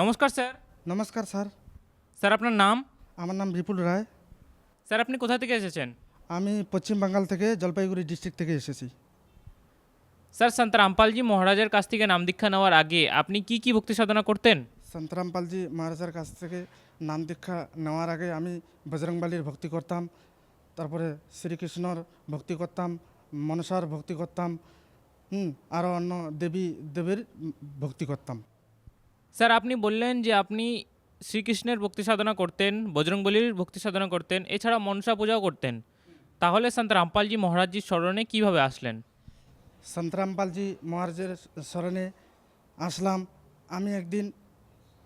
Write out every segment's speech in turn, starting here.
নমস্কার স্যার। নমস্কার sir. Sir আপনার নাম? আমার নাম বিপুল রায়। স্যার আপনি কোথা থেকে এসেছেন? আমি পশ্চিম বাঙ্গাল থেকে জলপাইগুড়ি ডিস্ট্রিক্ট থেকে এসেছি। স্যার সন্ত রামপালজি মহারাজের কাছ থেকে নাম দীক্ষা নেওয়ার আগে আপনি কি কি ভক্তি সাধনা করতেন? সন্তরাম পালজি মহারাজার কাছ থেকে নাম দীক্ষা নেওয়ার আগে আমি বজরংবালির ভক্তি করতাম তারপরে শ্রীকৃষ্ণর ভক্তি করতাম মনসার ভক্তি করতাম হুম আরও অন্য দেবী দেবীর ভক্তি করতাম। স্যার, আপনি বললেন যে আপনি শ্রীকৃষ্ণের ভক্তি সাধনা করতেন, বজরংবলির ভক্তি সাধনা করতেন এছাড়া মনসা পূজাও করতেন। তাহলে সন্ত রামপালজি মহারাজজির স্মরণে কীভাবে আসলেন? সন্তরাম রামপালজি মহারাজের স্মরণে আসলাম। আমি একদিন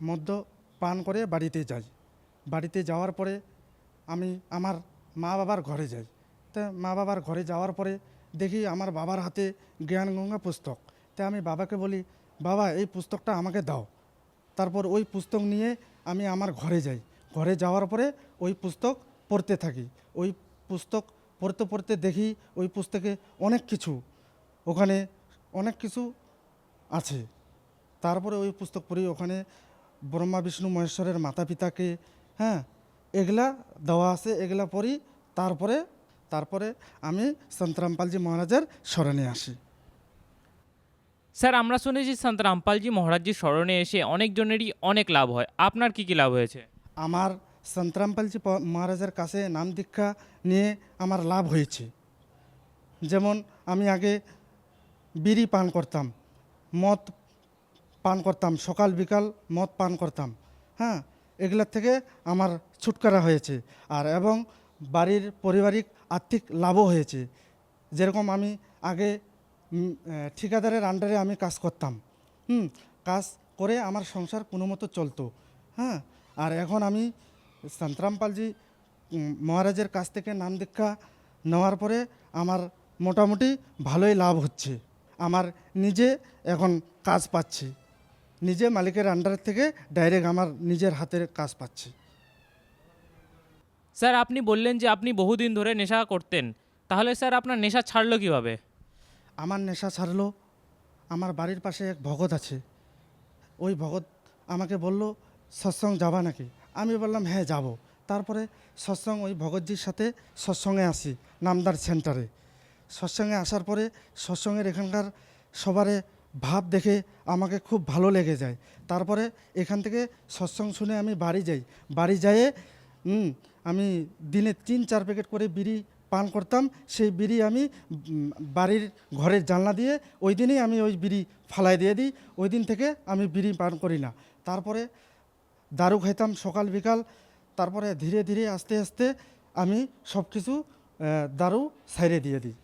মদ্য পান করে বাড়িতে যাই। বাড়িতে যাওয়ার পরে আমি আমার মা বাবার ঘরে যাই। তা মা বাবার ঘরে যাওয়ার পরে দেখি আমার বাবার হাতে জ্ঞানগঙ্গা পুস্তক। তা আমি বাবাকে বলি, বাবা, এই পুস্তকটা আমাকে দাও। তারপর ওই পুস্তক নিয়ে আমি আমার ঘরে যাই। ঘরে যাওয়ার পরে ওই পুস্তক পড়তে থাকি। ওই পুস্তক পড়তে পড়তে দেখি ওই পুস্তকে অনেক কিছু, ওখানে অনেক কিছু আছে। তারপরে ওই পুস্তক পড়ি, ওখানে ব্রহ্মা, বিষ্ণু, মহেশ্বরের মাতা পিতাকে হ্যাঁ এগুলা দেওয়া আছে, এগুলা পড়ি। তারপরে তারপরে আমি সন্তরামপালজি মহারাজের স্মরণে আসি। স্যার, আমরা শুনেছি সন্ত রামপালজি মহারাজজির স্মরণে এসে অনেকজনেরই অনেক লাভ হয়। আপনার কি কি লাভ হয়েছে? আমার সন্তরামপালজি প- মহারাজের কাছে নাম দীক্ষা নিয়ে আমার লাভ হয়েছে। যেমন আমি আগে বিড়ি পান করতাম, মদ পান করতাম, সকাল বিকাল মদ পান করতাম হ্যাঁ এগুলোর থেকে আমার ছুটকারা হয়েছে। আর এবং বাড়ির পারিবারিক আর্থিক লাভও হয়েছে। যেরকম আমি আগে ঠিকাদারের আন্ডারে আমি কাজ করতাম। হুম, কাজ করে আমার সংসার কোনো মতো চলতো। হ্যাঁ আর এখন আমি সন্তরামপালজি মহারাজের কাছ থেকে নাম দীক্ষা নেওয়ার পরে আমার মোটামুটি ভালোই লাভ হচ্ছে। আমার নিজে এখন কাজ পাচ্ছি। নিজে মালিকের আন্ডার থেকে ডাইরেক্ট আমার নিজের হাতের কাজ পাচ্ছি। স্যার, আপনি বললেন যে আপনি বহুদিন ধরে নেশা করতেন। তাহলে স্যার আপনার নেশা ছাড়লো কীভাবে? আমার নেশা ছাড়লো আমার বাড়ির পাশে এক ভগত আছে। ওই ভগত আমাকে বলল সৎসঙ্গ যাবা নাকি? আমি বললাম হ্যাঁ যাব। তারপরে সৎসঙ্গ ওই ভগতজির সাথে সৎসঙ্গে আসি নামদার সেন্টারে। সৎসঙ্গে আসার পরে সৎসঙ্গের এখানকার সবারে ভাব দেখে আমাকে খুব ভালো লেগে যায়। তারপরে এখান থেকে সৎসঙ্গ শুনে আমি বাড়ি যাই। বাড়ি হুম, আমি দিনে তিন চার প্যাকেট করে বিড়ি পান করতাম, সেই বিড়ি আমি বাড়ির ঘরের জানলা দিয়ে ওই দিনই আমি ওই বিড়ি ফালাই দিয়ে দিই, ওই দিন থেকে আমি বিড়ি পান করি না। তারপরে দারু খাইতাম সকাল, বিকাল, তারপরে ধীরে ধীরে, আস্তে আস্তে আমি সব কিছু দারু সাইরে দিয়ে দিই।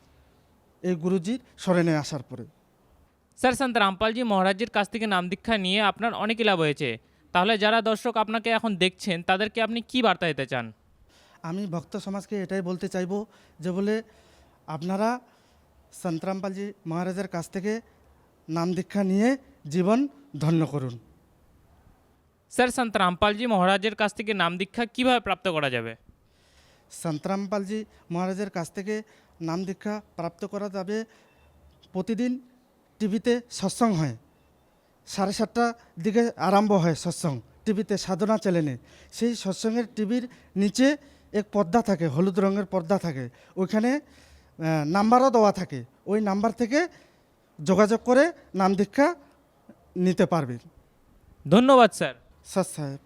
এই গুরুজির স্মরণে আসার পরে। স্যার সন্ত রামপালজি মহারাজের কাছ থেকে নাম দীক্ষা নিয়ে আপনার অনেকই লাভ হয়েছে। তাহলে যারা দর্শক আপনাকে এখন দেখছেন, তাদেরকে আপনি কি বার্তা দিতে চান? আমি ভক্ত সমাজকে এটাই বলতে চাইব যে বলে আপনারা সন্তরামপালজি মহারাজের কাছ থেকে নাম দীক্ষা নিয়ে জীবন ধন্য করুন। স্যার সন্ত রামপালজি মহারাজের কাছ থেকে নাম দীক্ষা কীভাবে প্রাপ্ত করা যাবে? সন্তরামপালজি মহারাজের কাছ থেকে নাম দীক্ষা প্রাপ্ত করা যাবে প্রতিদিন টিভিতে সৎসঙ্গ হয়। সাড়ে সাতটার দিকে আরম্ভ হয় সৎসঙ্গ টিভিতে সাধনা চ্যানেলে সেই সৎসঙ্গের টিভির নিচে এক পর্দা থাকে হলুদ রঙের পর্দা থাকে। ওইখানে নাম্বারও দেওয়া থাকে। ওই নাম্বার থেকে যোগাযোগ করে নাম দীক্ষা নিতে পারবেন ধন্যবাদ স্যার। স্যার সাহেব